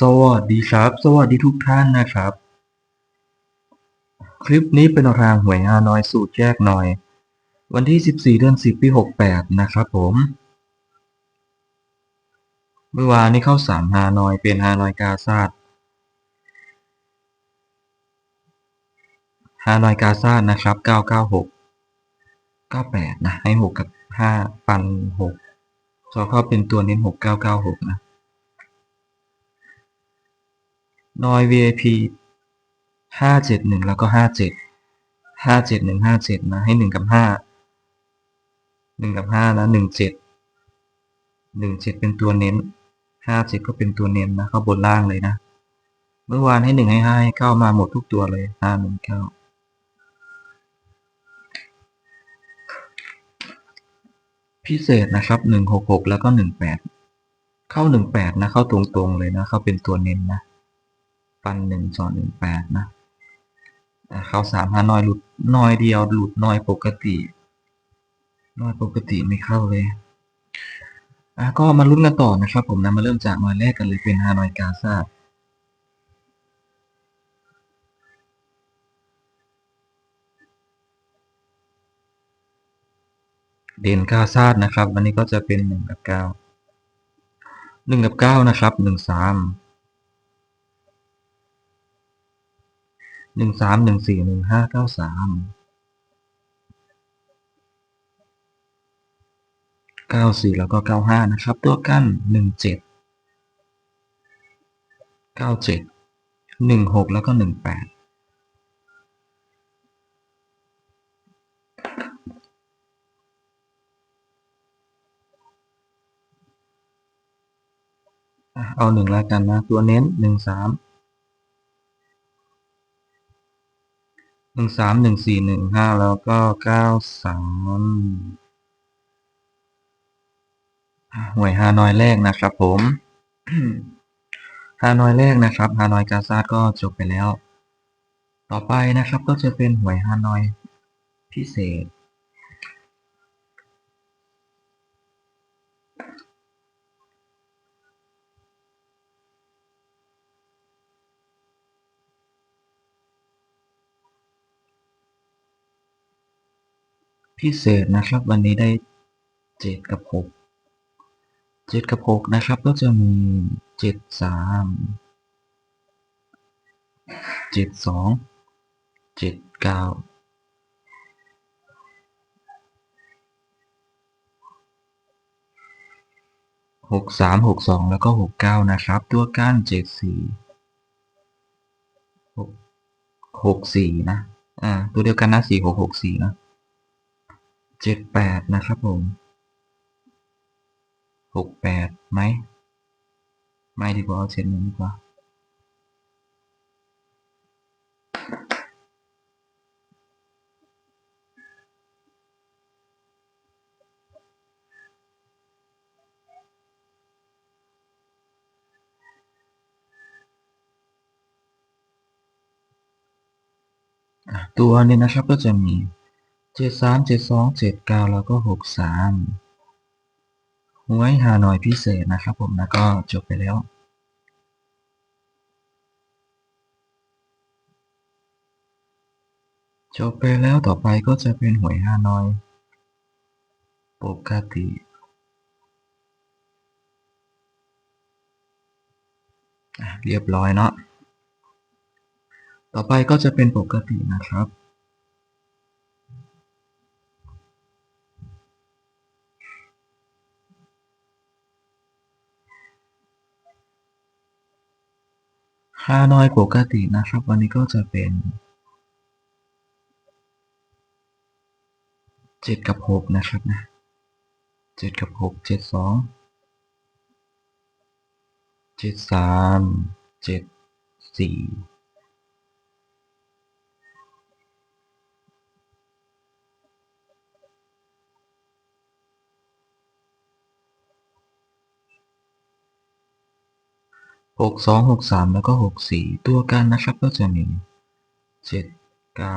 สวัสดีครับ สวัสดีทุกท่านนะครับ คลิปนี้เป็นทางหวยฮานอยสูตรแยกหน่อย วันที่ 14 เดือน 10 ปี 68 นะครับผม เมื่อวานนี้เข้าสามฮานอยเป็นฮานอยกาซาดฮานอยกาซาดนะครับ 996 98 นะ ให้ 6 กับ 5 ปัน6จอเข้าเป็นตัวเน้น 6996 นะ นอย VIP ห้าเจ็ดหนึ่งแล้วก็ห้าเจ็ดห้าเจ็ดหนึ่งห้าเจ็ดนะให้หนึ่งกับห้าหนึ่งกับห้านะหนึ่งเจ็ดหนึ่งเจ็ดเป็นตัวเน้นห้าเจ็ดก็เป็นตัวเน้นนะเข้าบนล่างเลยนะ เมื่อวานให้หนึ่งให้ห้าให้เข้ามาหมดทุกตัวเลยห้าหนึ่งเก้าพิเศษนะครับหนึ่งหกหกแล้วก็หนึ่งแปดเข้าหนึ่งแปดนะเข้าตรงๆเลยนะเข้าเป็นตัวเน้นนะ ปันหนึ่งสองหนึ่งแปดนะอะเขาสามหาน้อยหลุดน้อยเดียวหลุดน้อยปกติน้อยปกติไม่เข้าเลยอะก็มาลุ้นกันต่อนะครับ ผมนะมาเริ่มจากน้อยแรกกันเลยเป็นฮานอยกาซาดเด่นกาซาดนะครับ วันนี้ก็จะเป็นหนึ่งกับเก้าหนึ่งกับเก้านะครับหนึ่งสาม หนึ่งสามหนึ่งสี่หนึ่งห้าเก้าสามเก้าสี่แล้วก็เก้าห้านะครับ ตัวกั้นหนึ่งเจ็ดเก้าเจ็ดหนึ่งหกแล้วก็หนึ่งแปดเอาหนึ่งแล้วกันนะ ตัวเน้นหนึ่งสาม หนึ่งสามหนึ่งสี่หนึ่งห้าแล้วก็เก้าสามหวยฮานอยแรกนะครับผมฮานอยแรกนะครับฮานอยกาซาดก็จบไปแล้ว ต่อไปนะครับก็จะเป็นหวยฮานอยพิเศษ พิเศษนะครับ วันนี้ได้เจ็ดกับหกเจ็ดกับหกนะครับก็จะมีเจ็ดสามเจ็ดสองเจ็ดเก้าหกสามหกสองแล้วก็หกเก้านะครับ ตัวก้านเจ็ดสี่หกหกสี่นะ อ่า ตัวเดียวกันนะสี่หกหกสี่นะ เจ็ดแปดนะครับผมหกแปดไหม ไม่ดีกว่าเอาเจ็ดหนึ่งดีกว่าตัวนี้นะครับก็จะมี เจ็ดสามเจ็ดสองเจ็ดเก้าแล้วก็หกสามหวยฮานอยพิเศษนะครับผมนะก็จบไปแล้วจบไปแล้วต่อไปก็จะเป็นหวยฮานอย ปกติ เรียบร้อยเนาะต่อไปก็จะเป็นปกตินะครับ ค่าน้อยปกตินะครับ วันนี้ก็จะเป็นเจ็ดกับหกนะครับนะเจ็ดกับหกเจ็ดสองเจ็ดสามเจ็ดสี่ หกสองหกสามแล้วก็หกสี่ตัวกันนะครับก็จะมีเจ็ดเก้า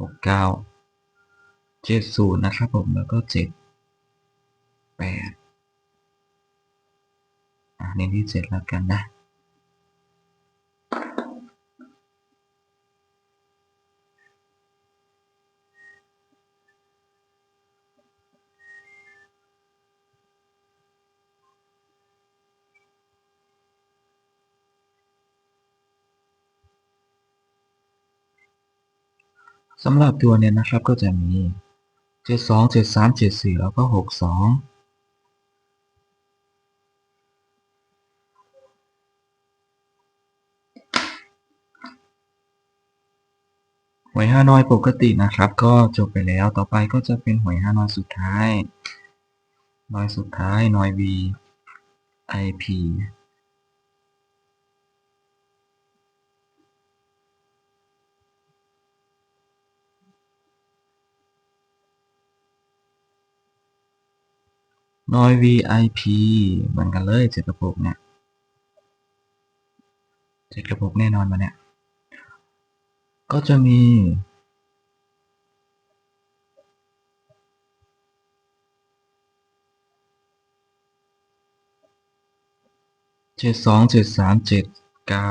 หกเก้าเจ็ดศูนย์นะครับผมแล้วก็เจ็ดแปดอะเน้นที่เจ็ดแล้วกันนะ สำหรับตัวเนี่ยนะครับก็จะมีเจ็ดสองเจ็ดสามเจ็ดสี่แล้วก็หกสองหวยฮานอยปกตินะครับ ก็จบไปแล้วต่อไปก็จะเป็นหวยฮานอยสุดท้ายนอยสุดท้ายนอย V IP นอย VIP เหมือนกันเลยเจ็ดกระปุกเนี่ยเจ็ดกระปุกแน่นอนมาเนี่ย ก็จะมีเจ็ดสองเจ็ดสามเจ็ดเก้า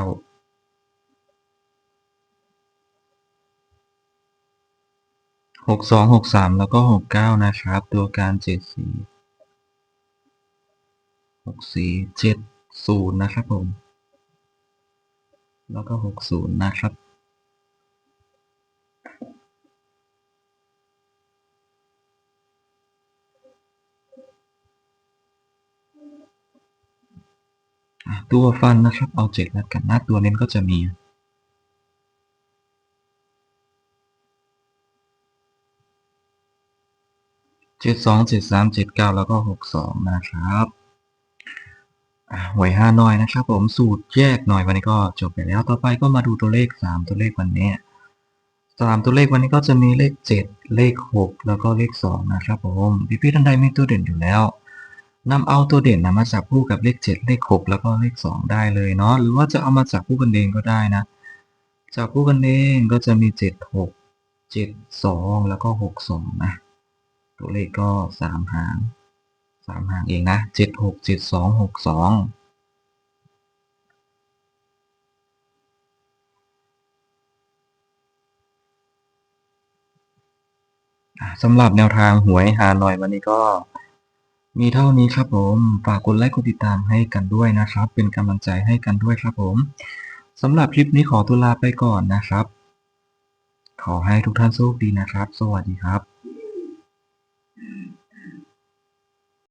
หกสองหกสามแล้วก็หกเก้านะครับ ตัวการเจ็ดสี่ หกสี่เจ็ดศูนย์นะครับผม แล้วก็หกศูนย์นะครับ ตัวฟันนะครับ เอาเจ็ดแล้วกันหนะตัวเน้นก็จะมีเจ็ดสองเจ็ดสามเจ็ดเก้าแล้วก็หกสองนะครับ หวยห้าน้อยนะครับ ผมสูตรแยกหน่อยวันนี้ก็จบไปแล้วต่อไปก็มาดูตัวเลขสามตัวเลขวันนี้สามตัวเลขวันนี้ก็จะมีเลขเจ็ดเลขหกแล้วก็เลขสองนะครับผมพี่พี่ๆท่านใดมีตัวเด่นอยู่แล้วนำเอาตัวเด่นนะมาจับคู่กับเลขเจ็ดเลขหกแล้วก็เลขสองได้เลยเนาะหรือว่าจะเอามาจับคู่กันเองก็ได้นะจับคู่กันเองก็จะมีเจ็ดหกเจ็ดสองแล้วก็หกสองนะ ตัวเลขก็สามหาง สามหางเองนะเจ็ดหกเจ็ดสองหกสองสำหรับแนวทางหวยฮาหน่อยวันนี้ก็มีเท่านี้ครับผมฝากกดไลค์กดติดตามให้กันด้วยนะครับ เป็นกำลังใจให้กันด้วยครับผมสำหรับคลิปนี้ขอตัวลาไปก่อนนะครับ ขอให้ทุกท่านโชคดีนะครับ สวัสดีครับ